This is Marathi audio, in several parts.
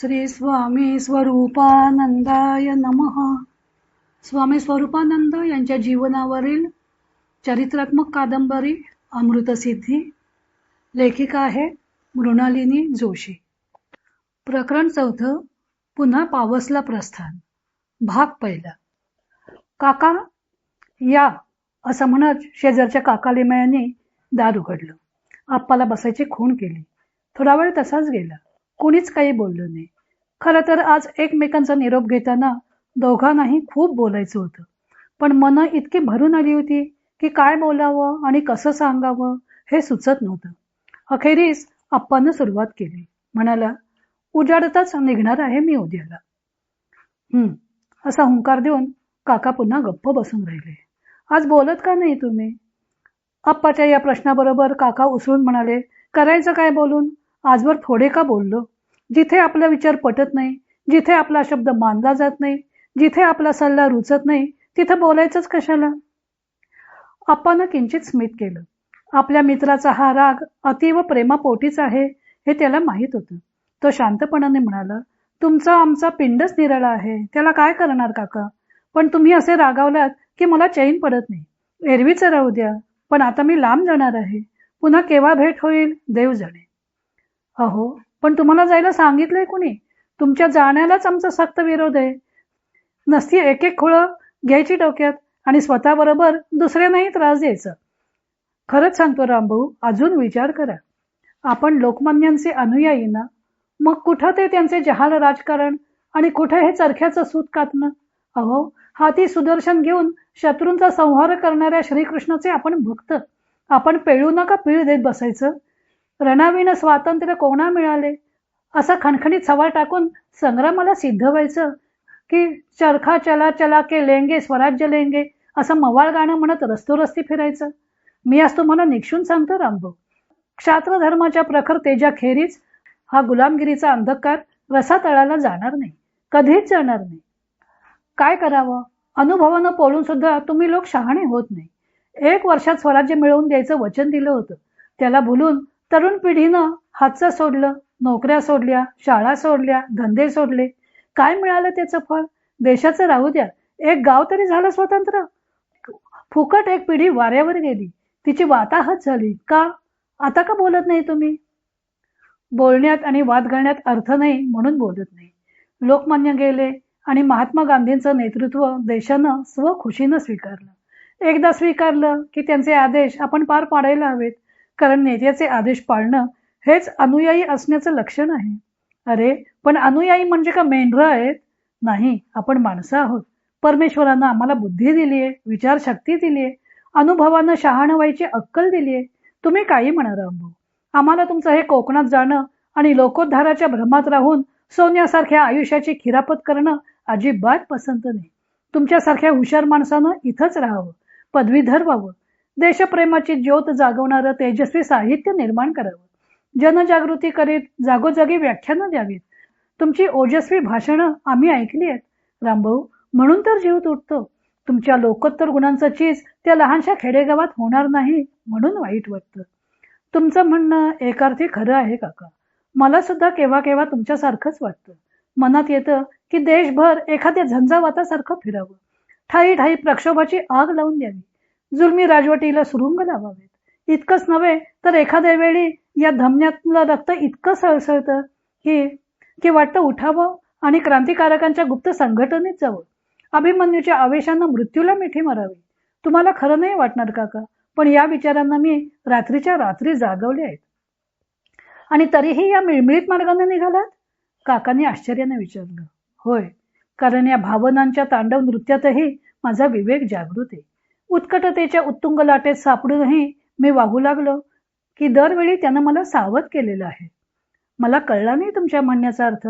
श्री स्वामी स्वरूपानंदाय नमः स्वामी स्वरूपानंद यांच्या जीवनावरील चरित्रात्मक कादंबरी अमृतसिद्धी लेखिका आहे मृणालिनी जोशी. प्रकरण चौथं पुन्हा पावसला प्रस्थान. भाग पहिला. काका या असं म्हणत शेजारच्या काकालिमयाने दार उघडलं. आप्पाला बसायची खूण केली. थोडा वेळ तसाच गेला. कुणीच काही बोललं नाही. खरं तर आज एकमेकांचा निरोप घेताना दोघांनाही खूप बोलायचं होतं. पण मन इतकी भरून आली होती की काय बोलावं आणि कसं सांगावं हे सुचत नव्हतं. अखेरीस आप्पानं सुरुवात केली. म्हणाला उजाडताच निघणार आहे मी उद्याला. हम्म असा हुंकार देऊन काका पुन्हा गप्प बसून राहिले. आज बोलत का नाही तुम्ही? आप्पाच्या या प्रश्नाबरोबर काका उसळून म्हणाले करायचं काय बोलून? आजवर थोडे का बोललो? जिथे आपला विचार पटत नाही जिथे आपला शब्द मानला जात नाही जिथे आपला सल्ला रुचत नाही तिथं बोलायचंच कशाला? आपण किंचित स्मित केलं. आपल्या मित्राचा हा राग अतिव प्रेमापोटीच आहे हे त्याला माहीत होतं. तो शांतपणाने म्हणाला तुमचा आमचा पिंडच निराळा आहे त्याला काय करणार काका? पण तुम्ही असे रागावलात की मला चैन पडत नाही. एरवीच राहू द्या पण आता मी लांब जाणार आहे. पुन्हा केव्हा भेट होईल देव जाणे. अहो पण तुम्हाला जायला सांगितलंय कुणी? तुमच्या जाण्यालाच आमचा सक्त विरोध आहे. नसती एक एक खोळं घ्यायची डोक्यात आणि स्वतःबरोबर दुसऱ्यांनाही त्रास द्यायचा. खरंच सांगतो रामभाऊ अजून विचार करा. आपण लोकमान्यांचे अनुयायी ना? मग कुठं ते त्यांचे जहाल राजकारण आणि कुठं हे चरख्याचं सूत कातणं? अहो हाती सुदर्शन घेऊन शत्रूंचा संहार करणाऱ्या श्रीकृष्णाचे आपण भक्त. आपण पेळू नका पीळ देत बसायचं. रणाविनं स्वातंत्र्य कोणा मिळाले? असा खणखणीत सवाल टाकून संग्रामाला सिद्ध व्हायचं की चरखा चला चला के लेंगे स्वराज्य लेंगे असं मवाळ गाणं म्हणत रस्तोरस्ती फिरायचं. मी आज तुम्हाला निक्षून सांगतो रामभाऊ. क्षात्र धर्माच्या प्रखर तेजाखेरीज हा गुलामगिरीचा अंधकार रसा तळाला जाणार नाही कधीच जाणार नाही. काय करावं? अनुभवानं पोळून सुद्धा तुम्ही लोक शहाणे होत नाही. एक वर्षात स्वराज्य मिळवून द्यायचं वचन दिलं होतं. त्याला भुलून तरुण पिढीनं हातचं सोडलं नोकऱ्या सोडल्या शाळा सोडल्या धंदे सोडले. काय मिळालं त्याचं फळ? देशाचं राहू द्या. एक गाव तरी झालं स्वतंत्र. फुकट एक पिढी वाऱ्यावर गेली. तिची वाताहत झाली. का? आता का बोलत नाही तुम्ही? बोलण्यात आणि वाद घालण्यात अर्थ नाही म्हणून बोलत नाही. लोकमान्य गेले आणि महात्मा गांधींचं नेतृत्व देशानं स्वखुशीनं स्वीकारलं. एकदा स्वीकारलं की त्यांचे आदेश आपण पार पाडायला हवेत. कारण नेत्याचे आदेश पाळणं हेच अनुयायी असण्याचं लक्षण आहे. अरे पण अनुयायी म्हणजे का मेंढरं आहेत? नाही आपण माणसं आहोत. परमेश्वरानं आम्हाला बुद्धी दिली आहे विचारशक्ती दिली आहे अनुभवानं शहाण व्हायची अक्कल दिली आहे तुम्ही काही म्हणा रामभाऊ. आम्हाला तुमचं हे कोकणात जाणं आणि लोकोद्धाराच्या भ्रमात राहून सोन्यासारख्या आयुष्याची खिरापत करणं अजिबात पसंत नाही. तुमच्यासारख्या हुशार माणसानं इथंच राहावं पदवीधर व्हावं देशप्रेमाची ज्योत जागवणारं तेजस्वी साहित्य निर्माण करावं. जनजागृती करीत जागोजागी व्याख्यानं द्यावीत. तुमची ओजस्वी भाषणं आम्ही ऐकली आहेत. रामभाऊ म्हणून तर जीव तुटतो. तुमच्या लोकोत्तर गुणांचं चीज त्या लहानशा खेडेगावात होणार नाही म्हणून वाईट वाटतं. तुमचं म्हणणं एकार्थी खरं आहे काका. मला सुद्धा केव्हा केव्हा तुमच्यासारखंच वाटतं. मनात येतं की देशभर एखाद्या झंझावातासारखं फिरावं. ठाई ठाई प्रक्षोभाची आग लावून द्यावी. जुलमी राजवटीला सुरुंग लावावेत. इतकंच नव्हे तर एखाद्या वेळी या धमन्यातलं रक्त इतकं सळसळतं की की वाटतं उठावं आणि क्रांतिकारकांच्या गुप्त संघटनेत जावं. अभिमन्यूच्या आवेशांना मृत्यूला मिठी मारावी. तुम्हाला खरं नाही वाटणार काका पण या विचारांना मी रात्रीच्या रात्री जागवले आहेत. आणि तरीही या मिळमिळीत मार्गाने निघालात? काकांनी आश्चर्याने विचारलं. होय कारण या भावनांच्या तांडव नृत्यातही माझा विवेक जागृत आहे. उत्कटतेच्या उत्तुंग लाटेत सापडूनही मी वागू लागलो की दरवेळी त्यानं मला सावध केलेलं आहे. मला कळला नाही तुमच्या म्हणण्याचा अर्थ.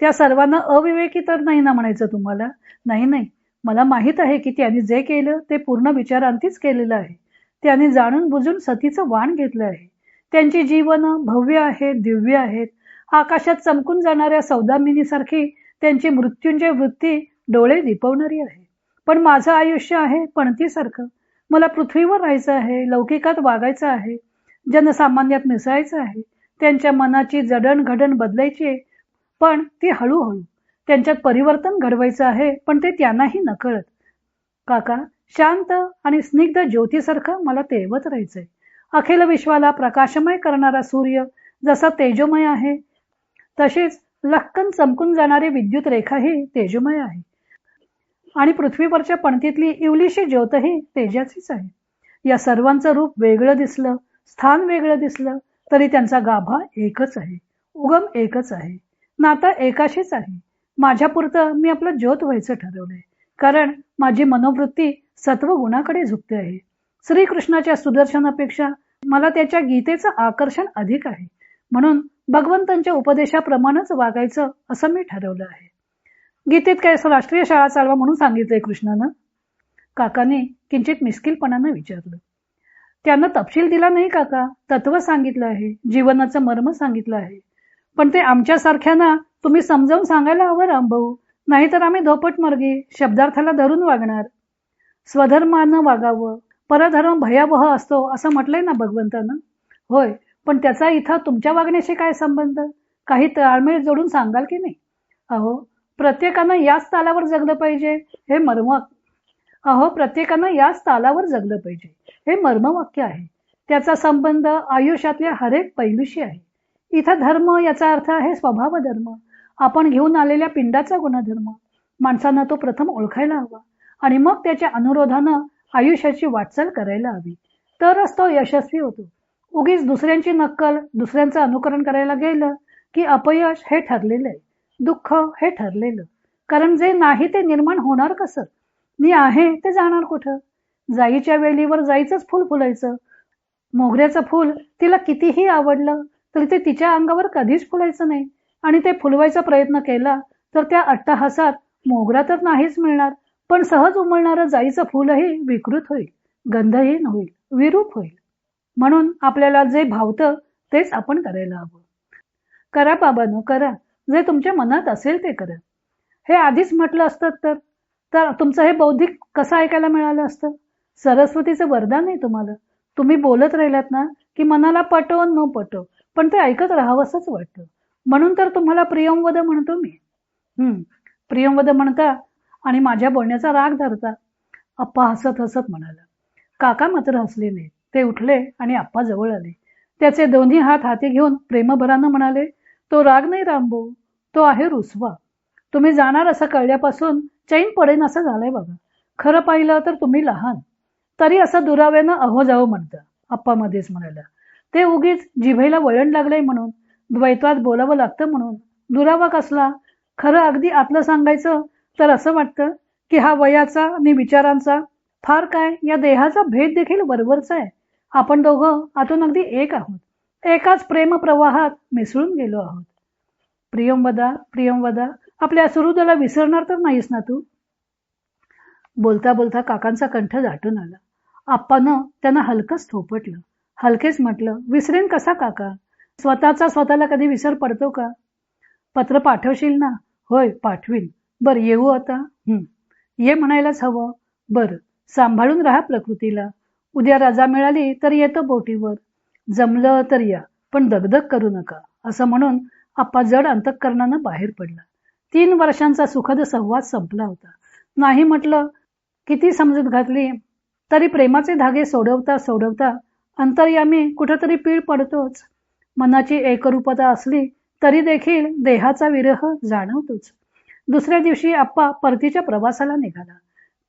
त्या सर्वांना अविवेकी तर नाही ना म्हणायचं तुम्हाला? नाही नाही. मला माहीत आहे की त्यांनी जे केलं ते पूर्ण विचारांतीच केलेलं आहे. त्याने जाणून बुजून सतीचं वाण घेतलं आहे. त्यांची जीवन भव्य आहेत दिव्य आहेत. आकाशात चमकून जाणाऱ्या सौदामिनीसारखी त्यांची मृत्यूंजय वृत्ती डोळे दिपवणारी आहे. पण माझं आयुष्य आहे पणतीसारखं. मला पृथ्वीवर राहायचं आहे लौकिकात वागायचं आहे जनसामान्यात मिसळायचं आहे त्यांच्या मनाची जडणघडण बदलायची आहे पण ती हळूहळू त्यांच्यात परिवर्तन घडवायचं आहे पण ते त्यांनाही नकळत. काका शांत आणि स्निग्ध ज्योतीसारखं मला तेवत राहायचंय. अखिल विश्वाला प्रकाशमय करणारा सूर्य जसा तेजोमय आहे तसेच लक्कन चमकून जाणारी विद्युत रेखाही तेजोमय आहे. आणि पृथ्वीवरच्या पणतीतली इवलीशी ज्योतही तेजाचीच आहे. या सर्वांचं रूप वेगळं दिसलं स्थान वेगळं दिसलं तरी त्यांचा गाभा एकच आहे उगम एकच आहे नातं एकाशीच आहे. माझ्यापुरतं मी आपलं ज्योत व्हायचं ठरवलंय कारण माझी मनोवृत्ती सत्व गुणाकडे झुकते आहे. श्रीकृष्णाच्या सुदर्शनापेक्षा मला त्याच्या गीतेचं आकर्षण अधिक आहे. म्हणून भगवंतांच्या उपदेशाप्रमाणेच वागायचं असं मी ठरवलं आहे. गीतेत काय असं राष्ट्रीय शाळा चालवा म्हणून सांगितलंय कृष्णानं? काकाने किंचित मिस्किलपणानं विचारलं. त्यानं तपशील दिला नाही काका. तत्व सांगितलं आहे. जीवनाचं मर्म सांगितलं आहे. पण ते आमच्यासारख्यांना तुम्ही समजावून सांगायला हवं रामभाऊ नाहीतर आम्ही धोपट मार्गी शब्दार्थाला धरून वागणार. स्वधर्मानं वागावं. परधर्म भयावह असतो असं म्हटलंय ना भगवंतानं? होय पण त्याचा इथं तुमच्या वागण्याशी काय संबंध? काही ताळमेळ जोडून सांगाल की नाही? अहो प्रत्येकानं याच तालावर जगलं पाहिजे. हे मर्म अहो प्रत्येकानं याच तालावर जगलं पाहिजे. हे मर्मवाक्य आहे. त्याचा संबंध आयुष्यातल्या हरेक पैलूशी आहे. इथं धर्म याचा अर्थ आहे स्वभाव धर्म आपण घेऊन आलेल्या पिंडाचा गुणधर्म. माणसानं तो प्रथम ओळखायला हवा. आणि मग त्याच्या अनुरोधानं आयुष्याची वाटचाल करायला हवी. तरच तो यशस्वी होतो. उगीच दुसऱ्यांची नक्कल दुसऱ्यांचं अनुकरण करायला गेलं की अपयश हे ठरलेलं आहे. दुःख हे ठरलेलं. कारण जे नाही ते निर्माण होणार कसं? मी आहे ते जाणार कुठं? जाईच्या वेलीवर जाईचंच फुल फुलायचं. मोगऱ्याचं फुल तिला कितीही आवडलं तरी ते तिच्या अंगावर कधीच फुलायचं नाही. आणि ते फुलवायचा प्रयत्न केला तर त्या अट्टहासात मोगरा तर नाहीच मिळणार पण सहज उमळणारं जाईचं फुलही विकृत होईल गंधहीन होईल विरूप होईल. म्हणून आपल्याला जे भावतं तेच आपण करायला हवं. करा बाबानो करा. जे तुमच्या मनात असेल ते करा. हे आधीच म्हटलं असतं तर तर तुमचं हे बौद्धिक कसं ऐकायला मिळालं असतं? सरस्वतीचं वरदान आहे तुम्हाला. तुम्ही बोलत राहिलात ना की मनाला पटो न पटो पण ते ऐकत राहावंसंच वाटतं. म्हणून तर तुम्हाला प्रियमवद म्हणतो मी. हम्म प्रियमवद म्हणता आणि माझ्या बोलण्याचा राग धरता. अप्पा हसत हसत म्हणाला. काका मात्र हसले नाही ते उठले आणि आप्पा जवळ आले. त्याचे दोन्ही हात हाती घेऊन प्रेमभरानं म्हणाले तो राग नाही रामबो तो आहे रुसवा. तुम्ही जाणार असं कळल्यापासून चैन पडेन असं झालंय बघा. खरं पाहिलं तर तुम्ही लहान. तरी असं दुराव्यानं अहो जाओ म्हणतं आप्पा मध्येच म्हणाला ते उगीच जिभेला वळण लागलंय म्हणून द्वैतात बोलावं लागतं म्हणून. दुरावा कसला? खरं अगदी आतलं सांगायचं तर असं वाटतं की हा वयाचा आणि विचारांचा फार काय या देहाचा भेद देखील बरोबरचा आहे. आपण दोघं आतून अगदी एक आहोत. एकाच प्रेम प्रवाहात मिसळून गेलो आहोत. प्रियंवदा प्रियंवदा आपल्या सुहृदाला विसरणार तर नाहीस ना तू? बोलता बोलता काकांचा कंठ दाटून आला. आप्पानं त्यांना हलकंच थोपटलं. हलकेच म्हटलं विसरेन कसा काका? स्वतःचा स्वतःला कधी विसर पडतो का? पत्र पाठवशील ना? होय पाठवीन. बर येऊ आता. हम्म ये म्हणायलाच हवं. बर सांभाळून राहा प्रकृतीला. उद्या रजा मिळाली तर येतो बोटीवर. जमलं तर या पण दगदग करू नका असं म्हणून आप्पा जड अंतकरणानं बाहेर पडला. तीन वर्षांचा सुखद संवाद संपला होता. नाही म्हटलं किती समजूत घातली तरी प्रेमाचे धागे सोडवता सोडवता अंतर्यामी कुठंतरी पीळ पडतोच. मनाची एकरूपता असली तरी देखील देहाचा विरह जाणवतोच. दुसऱ्या दिवशी आप्पा परतीच्या प्रवासाला निघाला.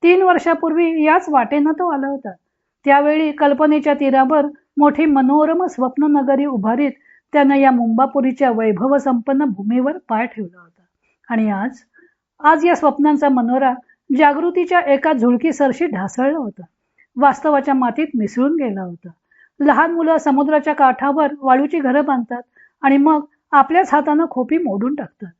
तीन वर्षापूर्वी याच वाटेनं तो आला होता. त्यावेळी कल्पनेच्या तीरावर मोठी मनोरम स्वप्न नगरी उभारीत त्यानं या मुंबापुरीच्या वैभव संपन्न भूमीवर पाय ठेवला होता. आणि आज आज या स्वप्नांचा मनोरा जागृतीच्या एका झुळकी सरशी ढासळला होता. वास्तवाच्या मातीत मिसळून गेला होता. लहान मुलं समुद्राच्या काठावर वाळूची घरं बांधतात आणि मग आपल्याच हातानं खोपी मोडून टाकतात.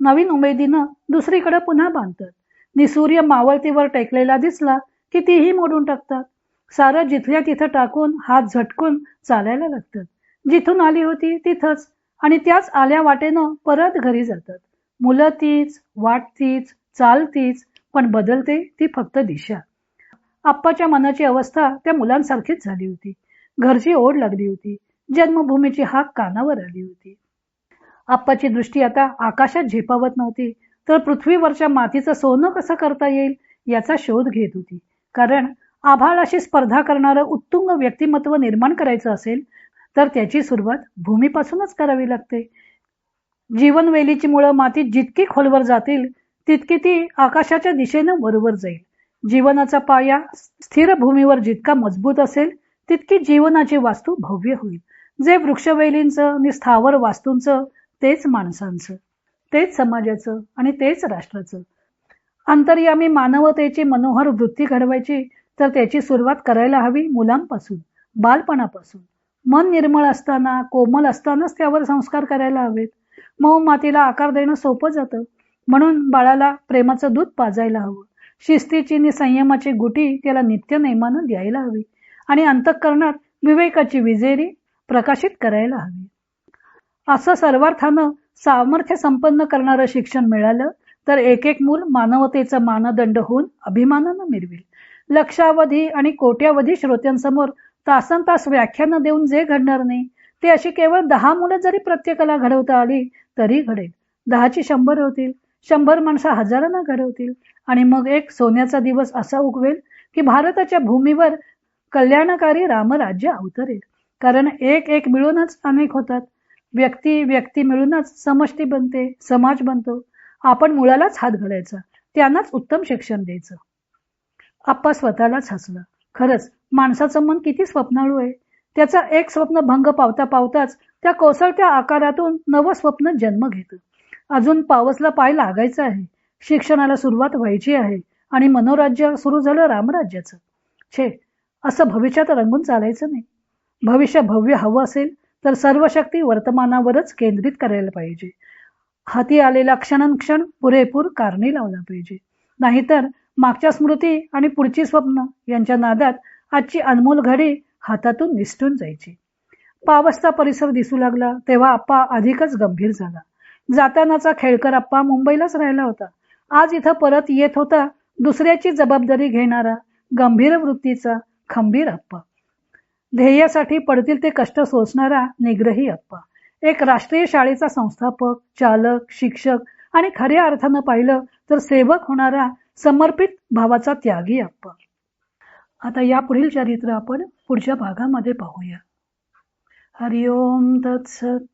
नवीन उमेदीनं दुसरीकडे पुन्हा बांधतात. निसूर्य मावळतीवर टेकलेला दिसला की तीही मोडून टाकतात. सारं जिथल्या तिथं टाकून हात झटकून चालायला लागतात जिथून आली होती तिथंच. आणि त्याच आल्या वाटेनं परत घरी जातात. मुलं तीच वाट तीच चाल तीच पण बदलते ती फक्त दिशा. आप्पाच्या मनाची अवस्था त्या मुलांसारखीच झाली होती. घरची ओढ लागली होती. जन्मभूमीची हाक कानावर आली होती. आप्पाची दृष्टी आता आकाशात झेपावत नव्हती. तर पृथ्वीवरच्या मातीचं सोनं कसं करता येईल याचा शोध घेत होती. कारण आभाळाशी स्पर्धा करणारं उत्तुंग व्यक्तिमत्व निर्माण करायचं असेल तर त्याची सुरुवात भूमीपासूनच करावी लागते. जीवनवेलीची मुळं मातीत जितकी खोलवर जातील तितकी ती आकाशाच्या दिशेनं वरवर जाईल. जीवनाचा पाया स्थिर भूमीवर जितका मजबूत असेल तितकी जीवनाची वास्तू भव्य होईल. जे वृक्षवेलींचं आणि स्थावर वास्तूंचं तेच माणसांचं तेच समाजाचं आणि तेच राष्ट्राचं. अंतर्यामी मानवतेची मनोहर वृत्ती घडवायची तर त्याची सुरुवात करायला हवी मुलांपासून बालपणापासून. मन निर्मळ असताना कोमल असतानाच त्यावर संस्कार करायला हवेत. मऊ मातीला आकार देणं सोपं जातं. म्हणून बाळाला प्रेमाचं दूध पाजायला हवं. शिस्तीची आणि संयमाची गुटी त्याला नित्य नेमानं द्यायला हवी. आणि अंतःकरणात विवेकाची विजेरी प्रकाशित करायला हवी. असं सर्वार्थानं सामर्थ्य संपन्न करणारं शिक्षण मिळालं तर एक एक मूल मानवतेचा मानदंड होऊन अभिमानानं मिरवेल. लक्षावधी आणि कोट्यावधी श्रोत्यांसमोर तासन तास व्याख्यानं देऊन जे घडणार नाही ते अशी केवळ दहा मुलं जरी प्रत्येकाला घडवता आली तरी घडेल. दहाची शंभर होतील शंभर माणसं हजारांना घडवतील आणि मग एक सोन्याचा दिवस असा उगवेल की भारताच्या भूमीवर कल्याणकारी रामराज्य अवतरेल. कारण एक एक मिळूनच अनेक होतात. व्यक्ती व्यक्ती मिळूनच समष्टी बनते समाज बनतो. आपण मुळालाच हात घालायचा त्यांनाच उत्तम शिक्षण द्यायचं. आप्पा स्वतःलाच हसलं. खरंच माणसाचं मन किती स्वप्नाळू आहे. त्याचा एक स्वप्न भंग पावता पावताच त्या कोसळत्या आकारातून नवं स्वप्न जन्म घेतं. अजून पावसला पाय लागायचा आहे. शिक्षणाला सुरुवात व्हायची आहे आणि मनोराज्य सुरू झालं रामराज्याचं. छे असं भविष्यात रंगून चालायचं नाही. भविष्य भव्य हवं असेल तर सर्व शक्ती वर्तमानावरच केंद्रित करायला पाहिजे. हाती आलेला क्षणक्षण पुरेपूर कारणी लावला पाहिजे. नाहीतर मागच्या स्मृती आणि पुढची स्वप्न यांच्या नादात आजची अनमोल घडी हातातून निसटून जायची. पावसचा परिसर दिसू लागला तेव्हा आप्पा अधिकच गंभीर झाला. जातानाचा खेळकर आप्पा मुंबईलाच राहिला होता. आज इथं परत येत होता दुसऱ्याची जबाबदारी घेणारा गंभीर वृत्तीचा खंबीर अप्पा ध्येयासाठी पडतील ते कष्ट सोसणारा निग्रही अप्पा एक राष्ट्रीय शाळेचा संस्थापक चालक शिक्षक आणि खऱ्या अर्थानं पाहिलं तर सेवक होणारा समर्पित भावाचा त्यागी अप्पा. आता या पुढील चरित्र आपण पुढच्या भागामध्ये पाहूया. हरिओम तत्सत